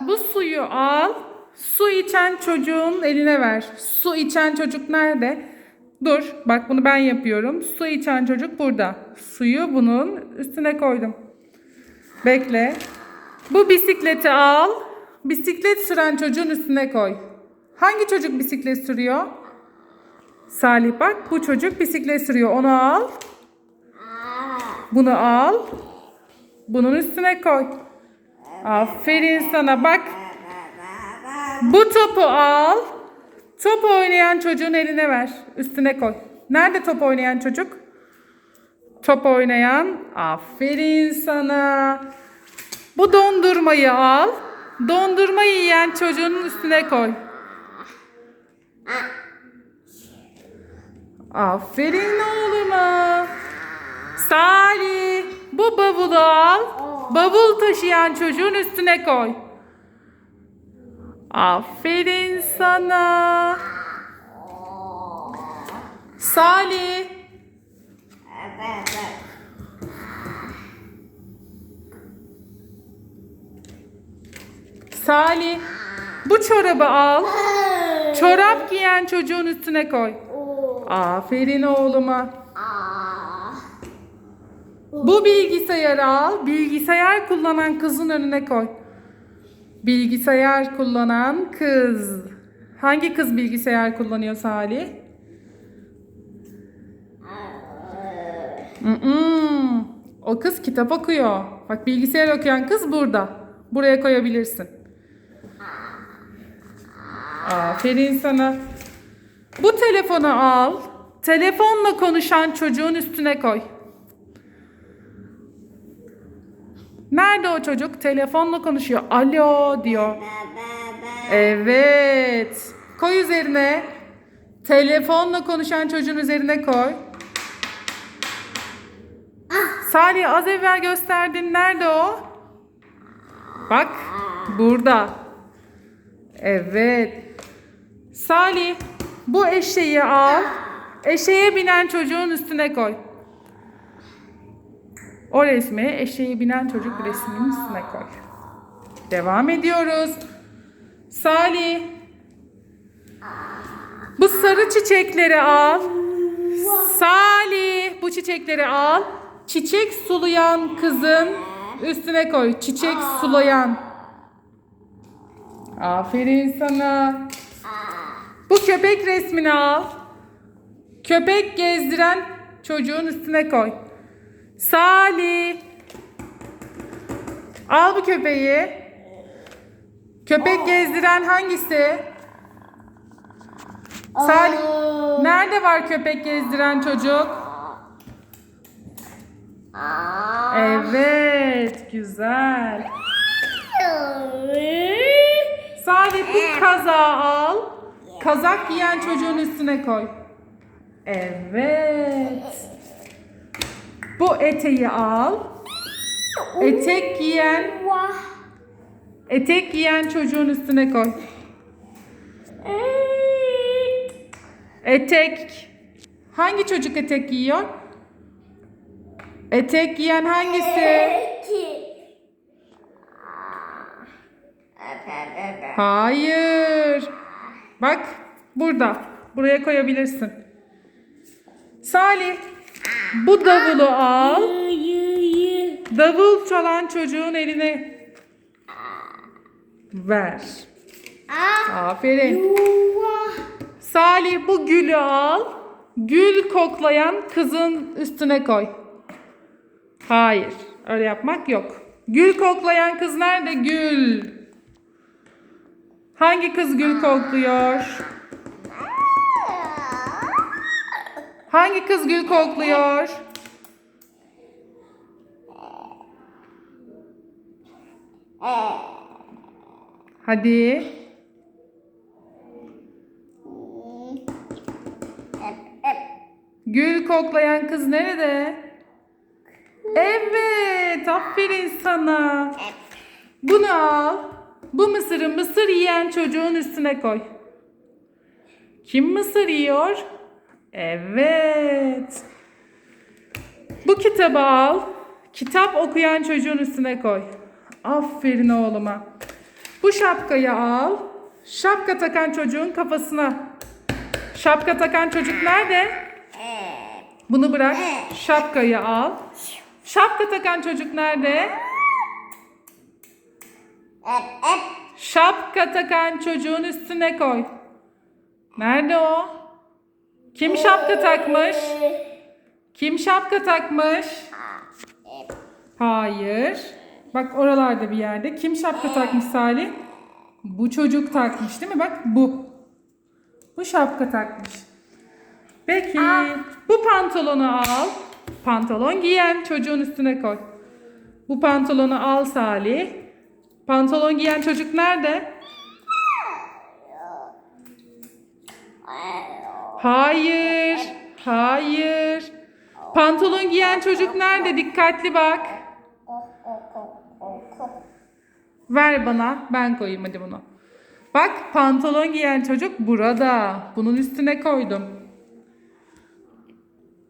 Bu suyu al. Su içen çocuğun eline ver. Su içen çocuk nerede? Dur. Bak bunu ben yapıyorum. Su içen çocuk burada. Suyu bunun üstüne koydum. Bekle. Bu bisikleti al. Bisiklet süren çocuğun üstüne koy. Hangi çocuk bisiklet sürüyor? Salih bak bu çocuk bisiklet sürüyor. Onu al. Bunu al. Bunun üstüne koy. Aferin sana bak. Bu topu al. Top oynayan çocuğun eline ver. Üstüne koy. Nerede top oynayan çocuk? Top oynayan. Aferin sana. Bu dondurmayı al. Dondurmayı yiyen çocuğun üstüne koy. Aferin oğluma. Salih, bu bavulu al. Bavul taşıyan çocuğun üstüne koy. Aferin sana. Salih. Salih, bu çorabı al. Çorap giyen çocuğun üstüne koy. Aferin oğluma. Bu bilgisayarı al. Bilgisayar kullanan kızın önüne koy. Bilgisayar kullanan kız. Hangi kız bilgisayar kullanıyor Salih? O kız kitap okuyor. Bak bilgisayar okuyan kız burada. Buraya koyabilirsin. Aferin sana. Bu telefonu al. Telefonla konuşan çocuğun üstüne koy. Nerede o çocuk? Telefonla konuşuyor. Alo diyor. Evet. Koy üzerine. Telefonla konuşan çocuğun üzerine koy. Salih az evvel gösterdin. Nerede o? Bak. Burada. Evet. Salih bu eşeği al. Eşeğe binen çocuğun üstüne koy. O resmi eşeğe binen çocuk resminin üstüne koy. Devam ediyoruz. Salih. Bu sarı çiçekleri al. Salih bu çiçekleri al. Çiçek sulayan kızın üstüne koy. Çiçek sulayan. Aferin sana. Bu köpek resmini al. Köpek gezdiren çocuğun üstüne koy. Salih. Al bu köpeği. Köpek gezdiren hangisi? Salih. Nerede var köpek gezdiren çocuk? Evet, güzel. Salih bu kazağı al. Kazak giyen çocuğun üstüne koy. Evet. Bu eteği al. Etek giyen, etek giyen çocuğun üstüne koy. Etek. Hangi çocuk etek giyiyor? Etek giyen hangisi? Hayır. Bak burada. Buraya koyabilirsin. Salih. Bu davulu al. Davul çalan çocuğun eline ver. Aferin. Salih bu gülü al. Gül koklayan kızın üstüne koy. Hayır. Öyle yapmak yok. Gül koklayan kız nerede? Gül. Hangi kız gül kokluyor? Hangi kız gül kokluyor? Hadi. Gül koklayan kız nerede? Evet, aferin sana. Bunu al. Bu mısırı mısır yiyen çocuğun üstüne koy. Kim mısır yiyor? Evet. Bu kitabı al. Kitap okuyan çocuğun üstüne koy. Aferin oğluma. Bu şapkayı al. Şapka takan çocuğun kafasına. Şapka takan çocuk nerede? Bunu bırak. Şapkayı al. Şapka takan çocuk nerede? Şapka takan çocuğun üstüne koy. Nerede o? Kim şapka takmış? Kim şapka takmış? Hayır. Bak oralarda bir yerde. Kim şapka takmış Salih? Bu çocuk takmış değil mi? Bak bu. Bu şapka takmış. Peki. Bu pantolonu al. Pantolon giyen çocuğun üstüne koy. Bu pantolonu al Salih. Pantolon giyen çocuk nerede? Hayır. Hayır. Pantolon giyen çocuk nerede? Dikkatli bak. Ver bana. Ben koyayım hadi bunu. Bak pantolon giyen çocuk burada. Bunun üstüne koydum.